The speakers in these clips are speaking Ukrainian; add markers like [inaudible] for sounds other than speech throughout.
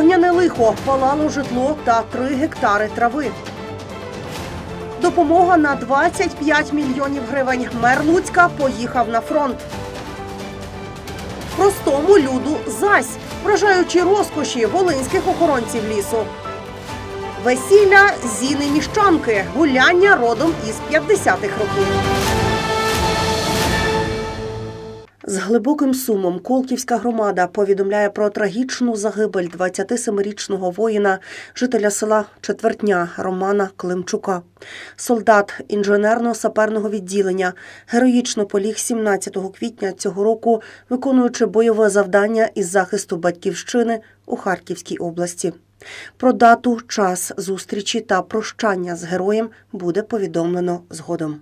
Вогняне лихо палало житло та 3 гектари трави. Допомога на 25 мільйонів гривень. Мер Луцька поїхав на фронт. Простому люду зась, вражаючи розкоші волинських охоронців лісу. Весілля зіни міщанки, гуляння родом із 50-х років. З глибоким сумом Колківська громада повідомляє про трагічну загибель 27-річного воїна, жителя села Четвертня Романа Климчука. Солдат інженерно-саперного відділення героїчно поліг 17 квітня цього року, виконуючи бойове завдання із захисту батьківщини у Харківській області. Про дату, час зустрічі та прощання з героєм буде повідомлено згодом.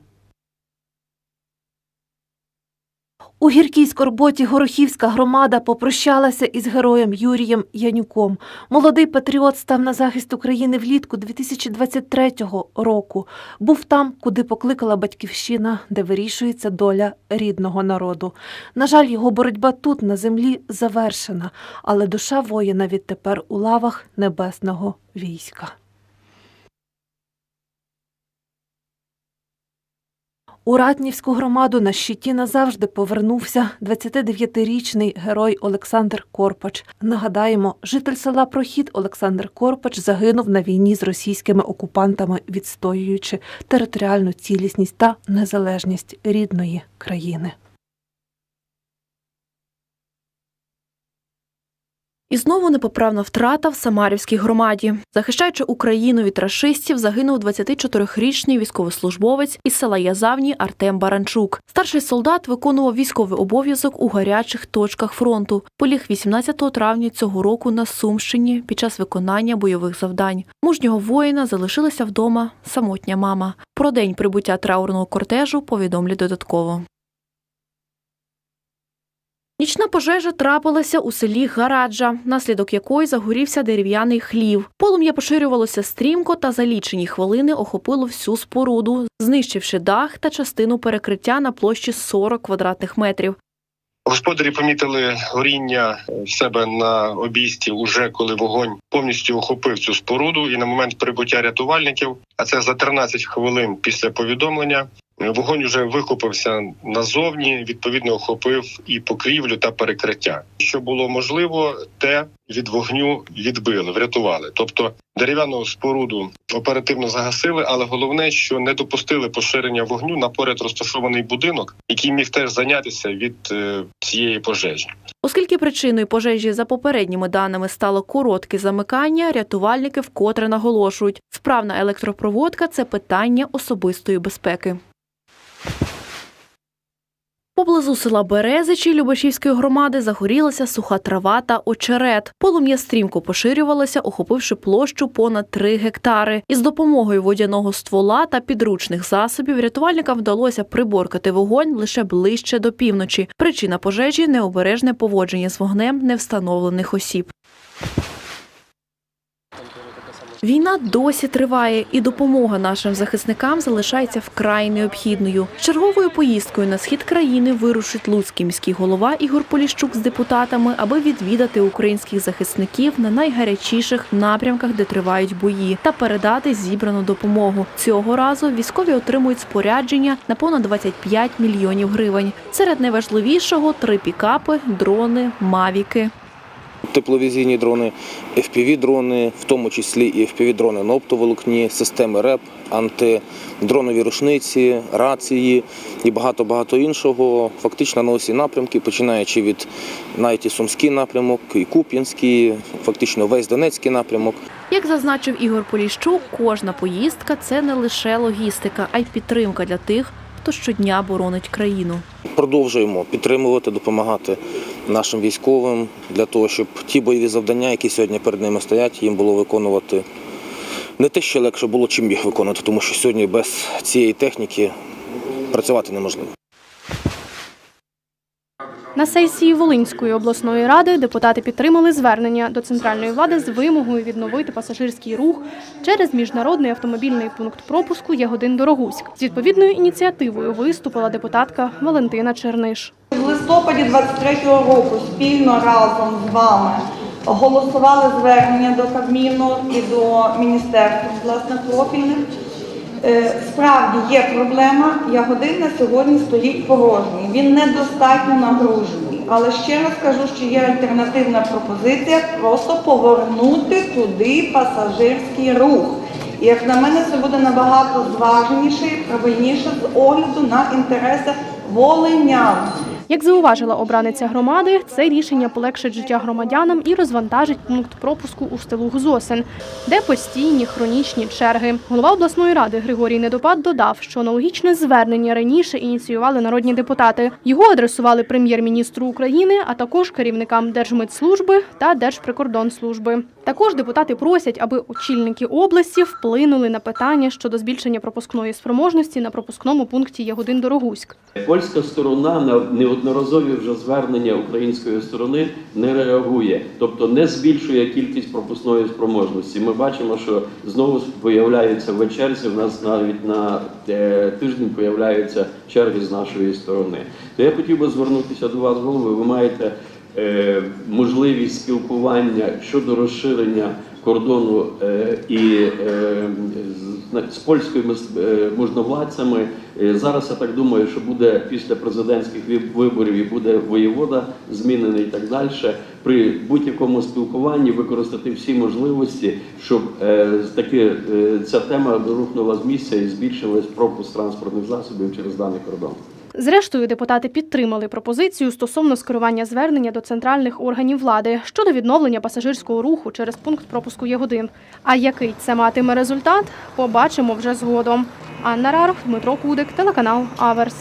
У гіркій скорботі Горохівська громада попрощалася із героєм Юрієм Янюком. Молодий патріот став на захист України влітку 2023 року. Був там, куди покликала батьківщина, де вирішується доля рідного народу. На жаль, його боротьба тут, на землі, завершена, але душа воїна відтепер у лавах небесного війська. У Ратнівську громаду на щиті назавжди повернувся 29-річний герой Олександр Корпач. Нагадаємо, житель села Прохід Олександр Корпач загинув на війні з російськими окупантами, відстоюючи територіальну цілісність та незалежність рідної країни. І знову непоправна втрата в Самарівській громаді. Захищаючи Україну від рашистів, загинув 24-річний військовослужбовець із села Язавні Артем Баранчук. Старший солдат виконував військовий обов'язок у гарячих точках фронту. Поліг 18 травня цього року на Сумщині під час виконання бойових завдань. Мужнього воїна залишилася вдома самотня мама. Про день прибуття траурного кортежу повідомлять додатково. Нічна пожежа трапилася у селі Гараджа, наслідок якої загорівся дерев'яний хлів. Полум'я поширювалося стрімко та за лічені хвилини охопило всю споруду, знищивши дах та частину перекриття на площі 40 квадратних метрів. Господарі помітили горіння в себе на обійсті, уже коли вогонь повністю охопив цю споруду. І на момент прибуття рятувальників, а це за 13 хвилин після повідомлення, вогонь уже викопався назовні. Відповідно, охопив і покрівлю та перекриття. Що було можливо, те від вогню відбили, врятували. Тобто дерев'яну споруду оперативно загасили, але головне, що не допустили поширення вогню на поряд розташований будинок, який міг теж зайнятися від е, цієї пожежі. Оскільки причиною пожежі за попередніми даними стало коротке замикання, рятувальники вкотре наголошують, справна електропроводка це питання особистої безпеки. Поблизу села Березичі Любашівської громади загорілася суха трава та очерет. Полум'я стрімко поширювалося, охопивши площу понад 3 гектари. Із допомогою водяного ствола та підручних засобів рятувальникам вдалося приборкати вогонь лише ближче до півночі. Причина пожежі необережне поводження з вогнем невстановлених осіб. Війна досі триває, і допомога нашим захисникам залишається вкрай необхідною. Черговою поїздкою на схід країни вирушить луцький міський голова Ігор Поліщук з депутатами, аби відвідати українських захисників на найгарячіших напрямках, де тривають бої, та передати зібрану допомогу. Цього разу військові отримують спорядження на понад 25 мільйонів гривень. Серед найважливішого три пікапи, дрони, мавіки. Тепловізійні дрони, FPV-дрони, в тому числі і FPV-дрони на оптоволокні, системи РЕП, антидронові рушниці, рації і багато-багато іншого. Фактично на усі напрямки, починаючи від навіть і Сумський напрямок, і Куп'янський, фактично весь Донецький напрямок. Як зазначив Ігор Поліщук, кожна поїздка це не лише логістика, а й підтримка для тих, хто щодня боронить країну. Продовжуємо підтримувати, допомагати нашим військовим для того, щоб ті бойові завдання, які сьогодні перед ними стоять, їм було виконувати не те, що легше було, чим їх виконувати, тому що сьогодні без цієї техніки працювати неможливо. На сесії Волинської обласної ради депутати підтримали звернення до центральної влади з вимогою відновити пасажирський рух через міжнародний автомобільний пункт пропуску Ягодин Дорогуськ. З відповідною ініціативою виступила депутатка Валентина Черниш. В листопаді 23-го року спільно разом з вами голосували звернення до Кабміну і до міністерства власне профільних. Е, Справді є проблема, ягодин на сьогодні стоїть порожній. Він недостатньо нагружений. Але ще раз кажу, що є альтернативна пропозиція просто повернути туди пасажирський рух. І як на мене, це буде набагато зваженіше і правильніше з огляду на інтереси волинян. Як зауважила обраниця громади, це рішення полегшить життя громадянам і розвантажить пункт пропуску у селу Гзосин, де постійні хронічні черги. Голова обласної ради Григорій Недопад додав, що аналогічне звернення раніше ініціювали народні депутати. Його адресували прем'єр-міністру України, а також керівникам Держмитслужби та Держприкордонслужби. Також депутати просять, аби очільники області вплинули на питання щодо збільшення пропускної спроможності на пропускному пункті Ягодин Дорогуськ. Польська сторона на неодноразові вже звернення української сторони не реагує, тобто не збільшує кількість пропускної спроможності. Ми бачимо, що знову появляються в черзі. В нас навіть на е, тиждень появляються черги з нашої сторони. То я хотів би звернутися до вас, голови. Ви маєте можливість спілкування щодо розширення кордону е, і е, з, польськими е, можновладцями. Е, Зараз я так думаю, що буде після президентських виборів і буде воєвода змінений і так далі. При будь-якому спілкуванні використати всі можливості, щоб е, таки е, ця тема рухнула з місця і збільшилась пропуск транспортних засобів через даний кордон. Зрештою, депутати підтримали пропозицію стосовно скерування звернення до центральних органів влади щодо відновлення пасажирського руху через пункт пропуску Ягодин. А який це матиме результат, побачимо вже згодом. Анна Рарх, Дмитро Кудик, телеканал Аверс.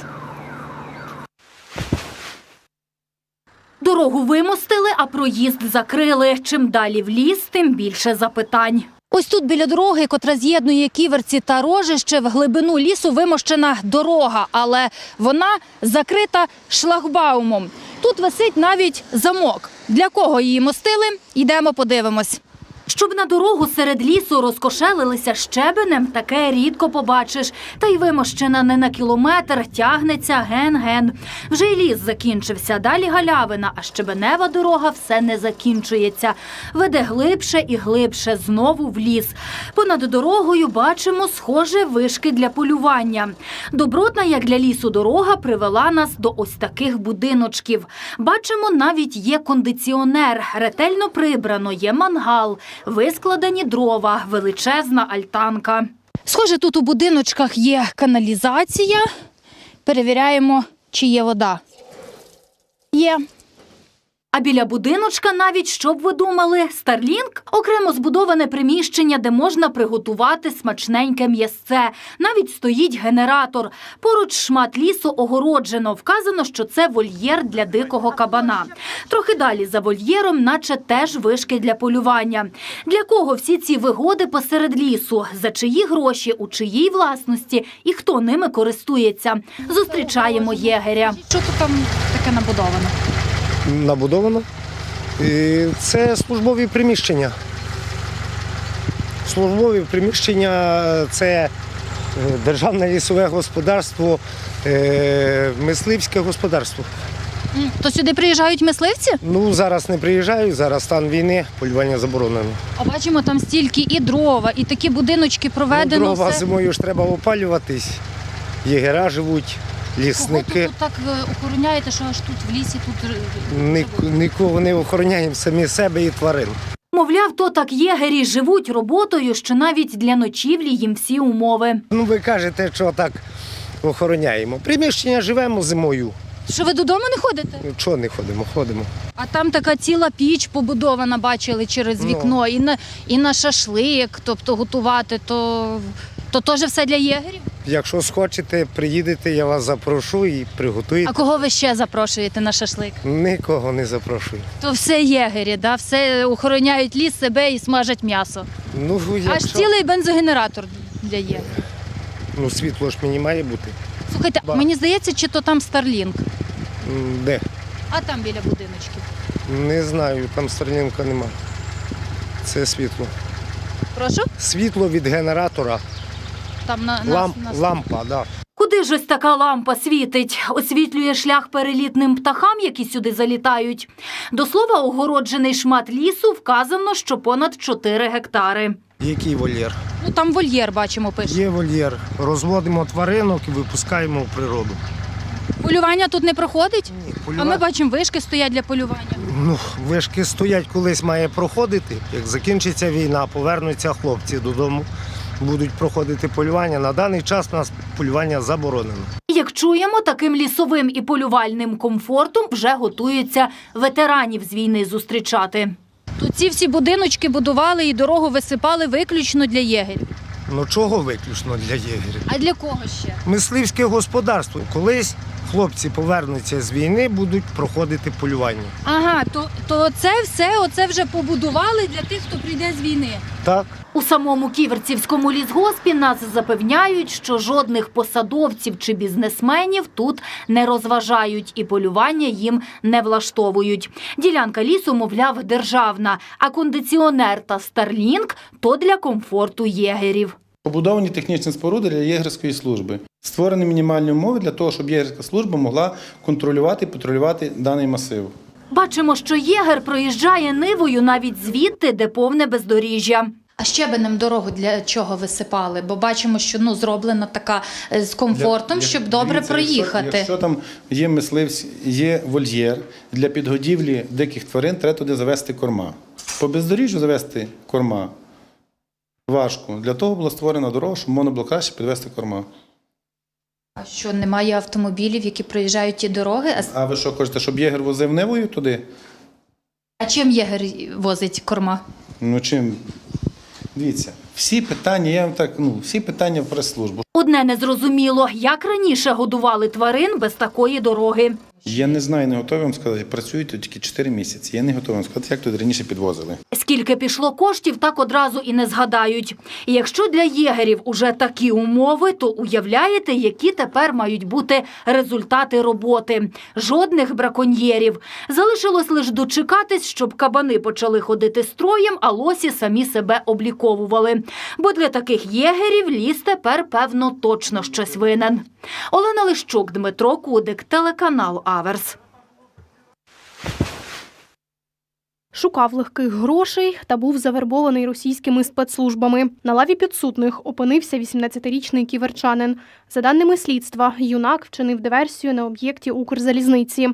Дорогу вимостили, а проїзд закрили. Чим далі в ліс, тим більше запитань. Ось тут біля дороги, котра з'єднує ківерці та рожище, в глибину лісу вимощена дорога, але вона закрита шлагбаумом. Тут висить навіть замок. Для кого її мостили? Йдемо подивимось. Щоб на дорогу серед лісу розкошелилися щебенем, таке рідко побачиш. Та й вимощена не на кілометр, тягнеться ген-ген. Вже й ліс закінчився, далі галявина, а щебенева дорога все не закінчується. Веде глибше і глибше, знову в ліс. Понад дорогою бачимо схоже вишки для полювання. Добротна, як для лісу, дорога привела нас до ось таких будиночків. Бачимо, навіть є кондиціонер, ретельно прибрано, є мангал, вискладені дрова, величезна альтанка. Схоже, тут у будиночках є каналізація. Перевіряємо, чи є вода. Є. А біля будиночка навіть, що б ви думали, Старлінг – окремо збудоване приміщення, де можна приготувати смачненьке м'ясце. Навіть стоїть генератор. Поруч шмат лісу огороджено. Вказано, що це вольєр для дикого кабана. Трохи далі за вольєром, наче теж вишки для полювання. Для кого всі ці вигоди посеред лісу? За чиї гроші, у чиїй власності і хто ними користується? Зустрічаємо єгеря. Що тут там таке набудовано? Набудовано. І Це службові приміщення. Службові приміщення це е, державне лісове господарство, е, мисливське господарство. То сюди приїжджають мисливці? Ну, зараз не приїжджають, зараз стан війни, полювання заборонено. А бачимо там стільки і дрова, і такі будиночки проведено. Ну, дрова все. зимою ж треба опалюватись. Єгера живуть, Кого тут, так е, охороняєте, що аж тут в лісі тут е, Нікого не охороняємо самі себе і тварин. Мовляв, то так єгері живуть роботою, що навіть для ночівлі їм всі умови. Ну, ви кажете, що так охороняємо. Приміщення живемо зимою. Що ви додому не ходите? Чого не ходимо? Ходимо. А там така ціла піч побудована, бачили через Ну. вікно, і на і на шашлик, тобто готувати, то, то теж все для єгерів. Якщо схочете, приїдете, я вас запрошу і приготуєте. А кого ви ще запрошуєте на шашлик? Нікого не запрошую. То все єгері, да? все охороняють ліс себе і смажать м'ясо. Ну, Аж цілий бензогенератор для єгерів. ну, світло ж мені має бути. Слухайте, Ба. мені здається, чи то там Старлінг, Де? а там біля будиночків. Не знаю, там Старлінка нема. Це світло. Прошу? Світло від генератора, Там на, на, ламп, на... лампа, да. Куди ж ось така лампа світить? Освітлює шлях перелітним птахам, які сюди залітають. До слова, огороджений шмат лісу вказано, що понад 4 гектари. Який вольєр? Ну там вольєр бачимо, пише. Є вольєр. Розводимо тваринок і випускаємо в природу. Полювання тут не проходить? Ні, А ми бачимо, вишки стоять для полювання. Ну, вишки стоять, колись має проходити. Як закінчиться війна, повернуться хлопці додому, будуть проходити полювання. На даний час у нас полювання заборонено. Як чуємо, таким лісовим і полювальним комфортом вже готуються ветеранів з війни зустрічати. Тут ці всі будиночки будували і дорогу висипали виключно для єгерів. Ну чого виключно для єгерів? А для кого ще? Мисливське господарство. Колись хлопці повернуться з війни, будуть проходити полювання. Ага, то, то це все оце вже побудували для тих, хто прийде з війни. Так, самому Ківерцівському лісгоспі нас запевняють, що жодних посадовців чи бізнесменів тут не розважають і полювання їм не влаштовують. Ділянка лісу, мовляв, державна, а кондиціонер та старлінг то для комфорту єгерів. Побудовані технічні споруди для єгерської служби. Створені мінімальні умови для того, щоб єгерська служба могла контролювати і патрулювати даний масив. Бачимо, що єгер проїжджає нивою навіть звідти, де повне бездоріжжя. А щебенем дорогу для чого висипали? Бо бачимо, що ну зроблена така е, з комфортом, Для- щоб добре дивіться, проїхати. Якщо, якщо там є мисливці, є вольєр для підгодівлі диких тварин, треба туди завести корма. По бездоріжжю завести корма важко. Для того була створена дорога, щоб можна було краще підвести корма. А що немає автомобілів, які проїжджають ті дороги? А, А ви що хочете, щоб єгер возив нивою туди? а чим єгер возить корма? Ну чим? Дивіться, всі питання, я вам так, ну, всі питання в прес-службу. Одне незрозуміло, як раніше годували тварин без такої дороги. Я не знаю, не готовий вам сказати. Працюють тут тільки 4 місяці. Я не готовий вам сказати, як тут раніше підвозили. Скільки пішло коштів, так одразу і не згадають. І якщо для єгерів уже такі умови, то уявляєте, які тепер мають бути результати роботи. Жодних браконьєрів. Залишилось лише дочекатись, щоб кабани почали ходити строєм, а лосі самі себе обліковували. Бо для таких єгерів ліс тепер, певно, точно щось винен. Олена Лищук, Дмитро Кудик, телеканал Аверс. Шукав легких грошей та був завербований російськими спецслужбами. На лаві підсудних опинився 18-річний ківерчанин. За даними слідства, юнак вчинив диверсію на об'єкті Укрзалізниці.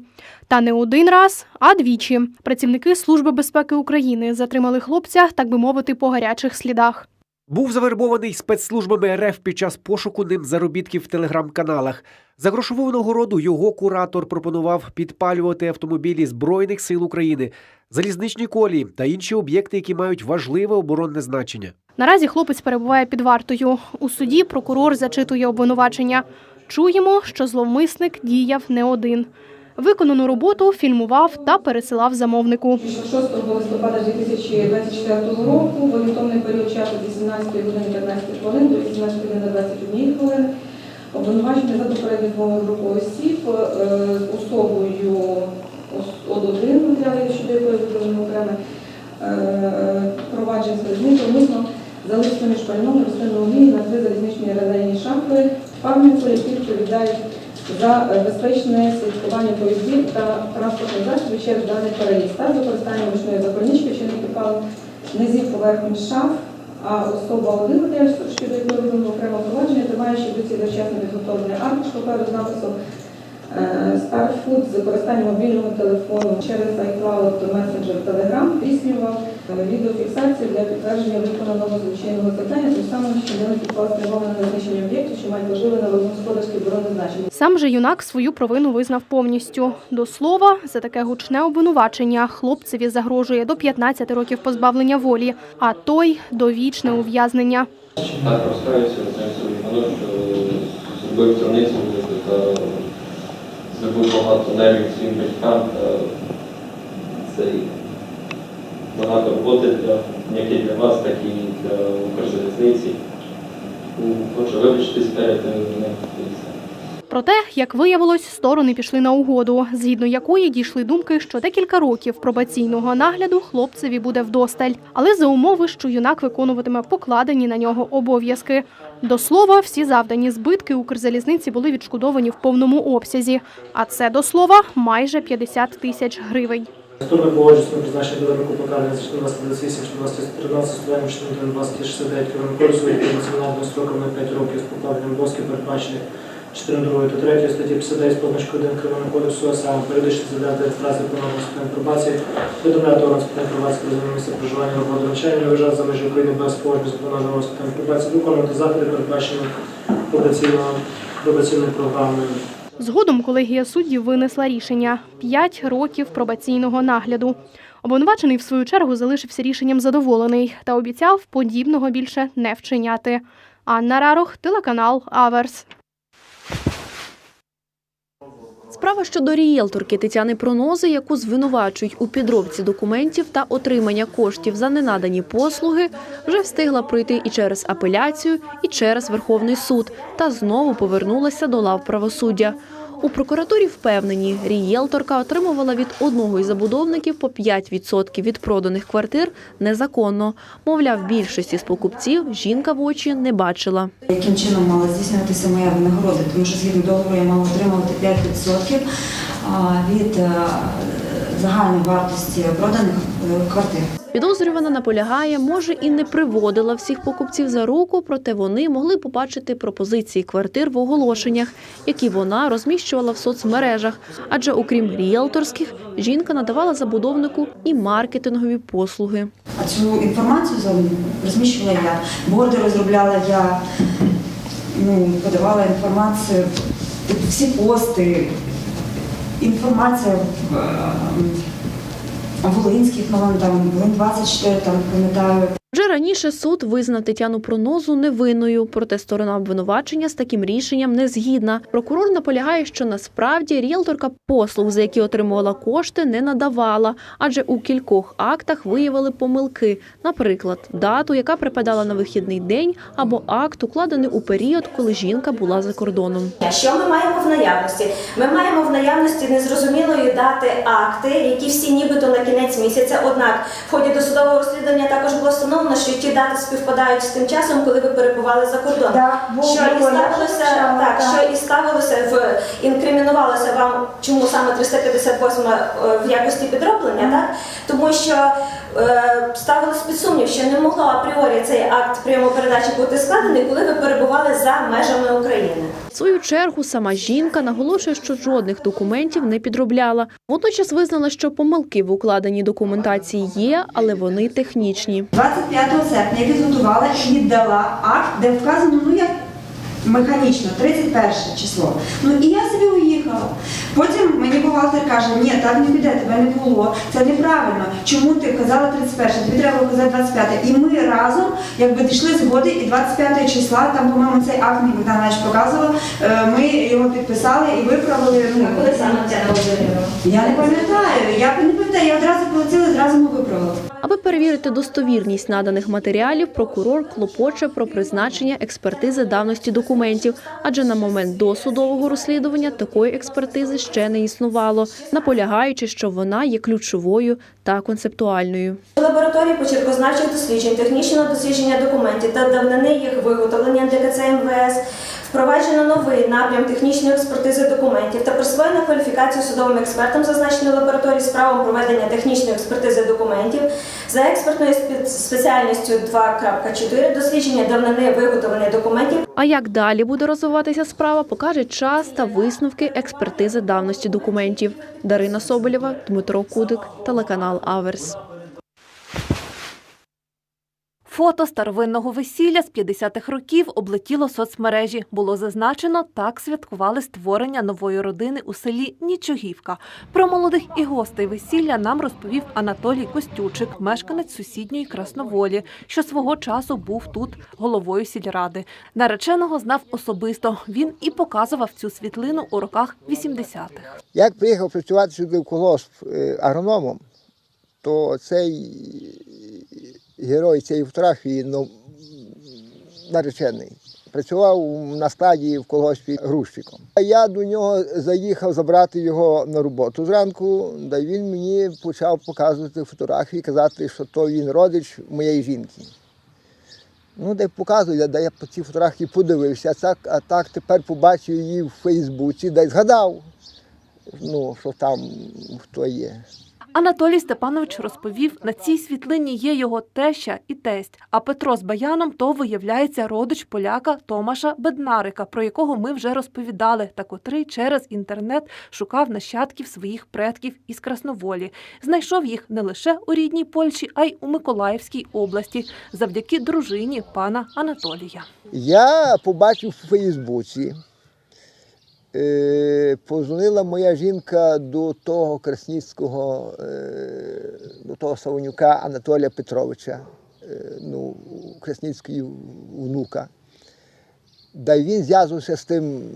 Та не один раз, а двічі. Працівники Служби безпеки України затримали хлопця, так би мовити, по гарячих слідах. Був завербований спецслужбами РФ під час пошуку ним заробітків в телеграм-каналах. За грошову нагороду його куратор пропонував підпалювати автомобілі Збройних сил України, залізничні колії та інші об'єкти, які мають важливе оборонне значення. Наразі хлопець перебуває під вартою. У суді прокурор зачитує обвинувачення. Чуємо, що зловмисник діяв не один. Виконану роботу фільмував та пересилав замовнику. 6 листопада 2024 року в орієнтовний період часу з 18 години 15 хвилин до 18 години 21 хвилини обвинувачений за попередньою групою осіб е, особою ОД1 матеріали щодо якої виконано окреме е, провадження залізниці умисно залишити між пальном рослинного олії на три залізничні релейні шахти фарміку, які відповідають за е, безпечне слідкування поїздів та транспортних засобів через даний переїзд та використання ручної запальнички, що не підпали низів поверхні шаф, а особа один матеріал, щодо якої виконано окремо провадження, тримаючи до ці дочасно підготовлений аркуш паперу з написом е, Starfood з використанням мобільного телефону через iCloud Messenger Telegram здійснював е, відеофіксацію для підтвердження виконаного злочинного завдання, тим самим, що не підклав спрямоване на знищення об'єктів, що мають важливе народно-господарське оборонне значення. Сам же юнак свою провину визнав повністю. До слова, за таке гучне обвинувачення хлопцеві загрожує до 15 років позбавлення волі, а той довічне ув'язнення. Так розкаюся на що зробив крамницю та зробив багато нервів своїм батькам це багато роботи для як і для вас, так і для Укрзалізниці. Ну, Хочу вибачитись перед ним. Проте, як виявилось, сторони пішли на угоду, згідно якої дійшли думки, що декілька років пробаційного нагляду хлопцеві буде вдосталь, але за умови, що юнак виконуватиме покладені на нього обов'язки. До слова, всі завдані збитки Укрзалізниці були відшкодовані в повному обсязі, а це до слова майже 50 тисяч гривень. Сторони погоджуються на призначення доданого покарання за 1428, 1413, студентів 1469 км кодексу відповідно національним строком на 5 років з покладенням обов'язків передбачених 4 2 та 3 статті 59 з позначкою 1 Кримінального кодексу, а саме періодично заявляти фрази норму спільної пробації, повідомляти орган спільної пробації про зміну місця проживання роботи навчання, виїжджати за межі України без погодження з виконанням спільної пробації, виконувати заходи, передбачені пробаційно- пробаційною програмою. Згодом колегія суддів винесла рішення – 5 років пробаційного нагляду. Обвинувачений, в свою чергу, залишився рішенням задоволений та обіцяв подібного більше не вчиняти. Анна Рарох, телеканал Аверс. Справа щодо рієлторки Тетяни Пронози, яку звинувачують у підробці документів та отримання коштів за ненадані послуги, вже встигла пройти і через апеляцію, і через Верховний суд, та знову повернулася до лав правосуддя. У прокуратурі впевнені, рієлторка отримувала від одного із забудовників по 5% від проданих квартир незаконно. Мовляв, більшості з покупців жінка в очі не бачила. Яким чином мала здійснюватися моя винагорода, тому що згідно договору я мала отримувати 5% від е, загальної вартості проданих е, квартир. Підозрювана наполягає, може і не приводила всіх покупців за руку, проте вони могли побачити пропозиції квартир в оголошеннях, які вона розміщувала в соцмережах. Адже окрім ріелторських, жінка надавала забудовнику і маркетингові послуги. А цю інформацію розміщувала я. Борди розробляла я, ну, подавала інформацію, всі пости, інформація е, Волинських новин, там, Волин 24, там, пам'ятаю. Вже раніше суд визнав Тетяну Пронозу невинною, проте сторона обвинувачення з таким рішенням не згідна. Прокурор наполягає, що насправді ріелторка послуг, за які отримувала кошти, не надавала, адже у кількох актах виявили помилки, наприклад, дату, яка припадала на вихідний день, або акт, укладений у період, коли жінка була за кордоном. Що ми маємо в наявності? Ми маємо в наявності незрозумілої дати акти, які всі нібито на кінець місяця. Однак в ході досудового розслідування також було встановлено, що ті дати співпадають з тим часом, коли ви перебували за кордоном. Да, що і ставилося вивчала, так, що і ставилося в інкримінувалося вам, чому саме 358 е, в якості підроблення, так тому що. Е, Ставилось під сумнів, що не могло апріорі цей акт прийому передачі бути складений, коли ви перебували за межами України. В свою чергу сама жінка наголошує, що жодних документів не підробляла. Водночас визнала, що помилки в укладеній документації є, але вони технічні. 25 серпня я підготувала і віддала акт, де вказано, ну як механічно, 31 число. Ну і я собі уїхала. Потім мені бухгалтер каже, ні, так не піде, тебе не було, це неправильно. Чому ти казала 31, тобі треба було казати 25. І ми разом якби дійшли згоди, і 25 числа, там, по-моєму, цей акт Богдан Іванович показував, е, ми його підписали і виправили. Ну, Коли саме Володимирівна? Я не пам'ятаю, я не пам'ятаю, я одразу полетіла, одразу ми виправили. Аби перевірити достовірність наданих матеріалів, прокурор клопоче про призначення експертизи давності документів, адже на момент досудового розслідування такої експертизи ще не існувало, наполягаючи, що вона є ключовою та концептуальною. Лабораторії почеркознавчих досліджень, технічного дослідження документів та давнини їх виготовлення ДКЦ МВС, впроваджено новий напрям технічної експертизи документів та присвоєно кваліфікацію судовим експертам зазначеної лабораторії з правом проведення технічної експертизи документів за експертною спе- спеціальністю 2.4 дослідження давнини виготовлення документів А як далі буде розвиватися справа, покаже час та висновки експертизи давності документів. Дарина Соболєва, Дмитро Кудик, телеканал Аверс. Фото старовинного весілля з 50-х років облетіло соцмережі. Було зазначено, так святкували створення нової родини у селі Нічогівка. Про молодих і гостей весілля нам розповів Анатолій Костючик, мешканець сусідньої Красноволі, що свого часу був тут головою сільради. Нареченого знав особисто. Він і показував цю світлину у роках 80-х. Як приїхав працювати сюди в колосп е, агрономом, то цей герой цієї фотографії ну, наречений. Працював на складі в колгоспі грузчиком. А Я до нього заїхав забрати його на роботу зранку, да він мені почав показувати фотографії, казати, що то він родич моєї жінки. Ну, де показую, де я по ці фотографії подивився, а так, а так тепер побачив її в Фейсбуці, де згадав, ну, що там хто є. Анатолій Степанович розповів, на цій світлині є його теща і тесть. А Петро з Баяном то виявляється родич поляка Томаша Беднарика, про якого ми вже розповідали, та котрий через інтернет шукав нащадків своїх предків із Красноволі. Знайшов їх не лише у рідній Польщі, а й у Миколаївській області, завдяки дружині пана Анатолія. Я побачив у Фейсбуці. Е, позвонила моя жінка до того Красніцького, е, до того Савонюка Анатолія Петровича, е, ну, Красніцької внука. Да й він зв'язувався з тим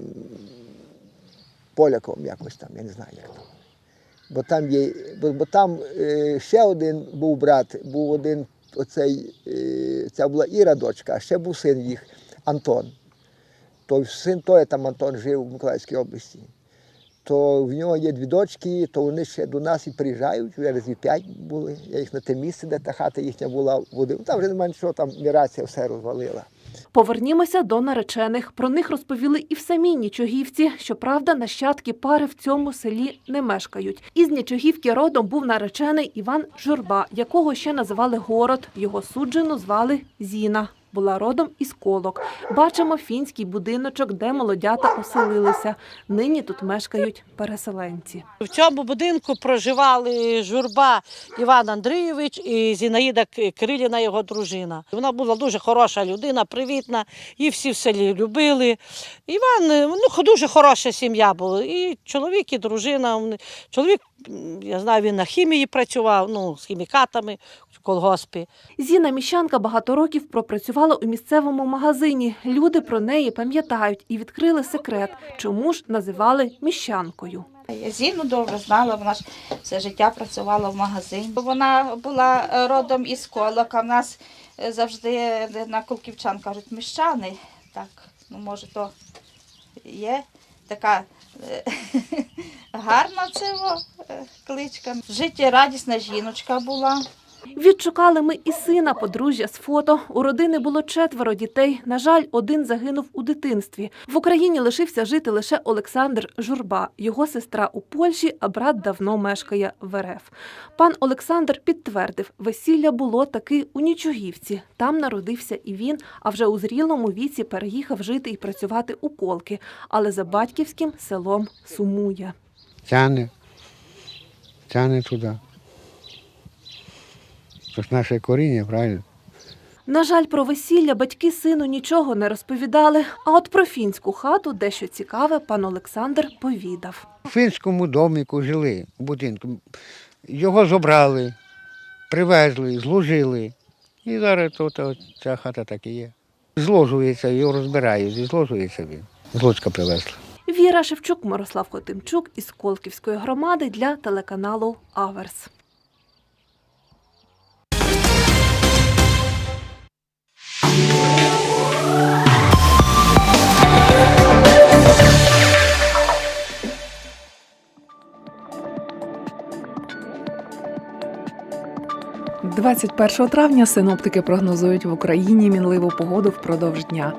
поляком якось там, я не знаю, як там. Бо там є, бо, бо там ще один був брат, був один оцей, ця була Іра дочка, а ще був син їх Антон. То син той там Антон жив в Миколаївській області. То в нього є дві дочки, то вони ще до нас і приїжджають, вже разів п'ять були. Я їх на те місце, де та хата їхня була, водив. Там вже немає нічого, там міграція все розвалила. Повернімося до наречених. Про них розповіли і в самій Нічогівці. Щоправда, нащадки пари в цьому селі не мешкають. Із Нічогівки родом був наречений Іван Журба, якого ще називали Город. Його суджену звали Зіна. Була родом із колок. Бачимо фінський будиночок, де молодята оселилися. Нині тут мешкають переселенці. В цьому будинку проживали журба Іван Андрійович і Зінаїда Криліна, його дружина. Вона була дуже хороша людина, привітна, її всі в селі любили. Іван, ну, дуже хороша сім'я була. І чоловік, і дружина. Чоловік, я знаю, він на хімії працював, ну, з хімікатами в колгоспі. Зіна Міщанка багато років пропрацювала у місцевому магазині. Люди про неї пам'ятають і відкрили секрет, чому ж називали міщанкою. Я Зіну добре знала, вона ж все життя працювала в магазині. Вона була е, родом із колок, а в нас е, завжди на Колківчан кажуть міщани. Так, ну може то є така е, [laughs] гарна цього В кличка. Життєрадісна жіночка була. Відшукали ми і сина подружжя з фото. У родини було четверо дітей. На жаль, один загинув у дитинстві. В Україні лишився жити лише Олександр Журба. Його сестра у Польщі, а брат давно мешкає в РФ. Пан Олександр підтвердив, весілля було таки у Нічогівці. Там народився і він, а вже у зрілому віці переїхав жити і працювати у Колки, але за батьківським селом сумує. тяне, тяне туди. Це ж наше коріння, правильно? На жаль, про весілля батьки сину нічого не розповідали. А от про фінську хату дещо цікаве пан Олександр повідав. У фінському доміку жили у будинку. Його забрали, привезли, зложили. І зараз тут от ця хата так і є. Зложується, його розбирають, і зложується він. З Луцька привезли. Віра Шевчук, Мирослав Хотимчук із Колківської громади для телеканалу Аверс. – 21 травня синоптики прогнозують в Україні мінливу погоду впродовж дня.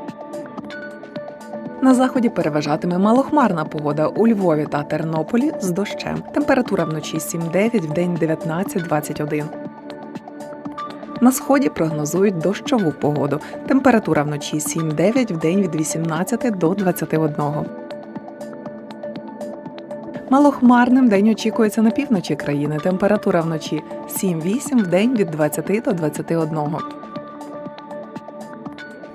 На заході переважатиме малохмарна погода у Львові та Тернополі з дощем. Температура вночі 7-9, вдень 19-21. На сході прогнозують дощову погоду. Температура вночі 7-9, вдень від 18 до 21. Малохмарним день очікується на півночі країни. Температура вночі 7-8, вдень від 20 до 21.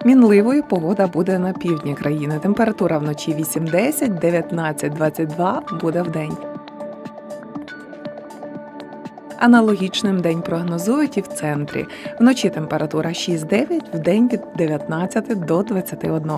Мінливою погода буде на півдні країни. Температура вночі 8-10, 19-22 буде вдень. Аналогічним день прогнозують і в центрі. Вночі температура 6-9, вдень від 19 до 21.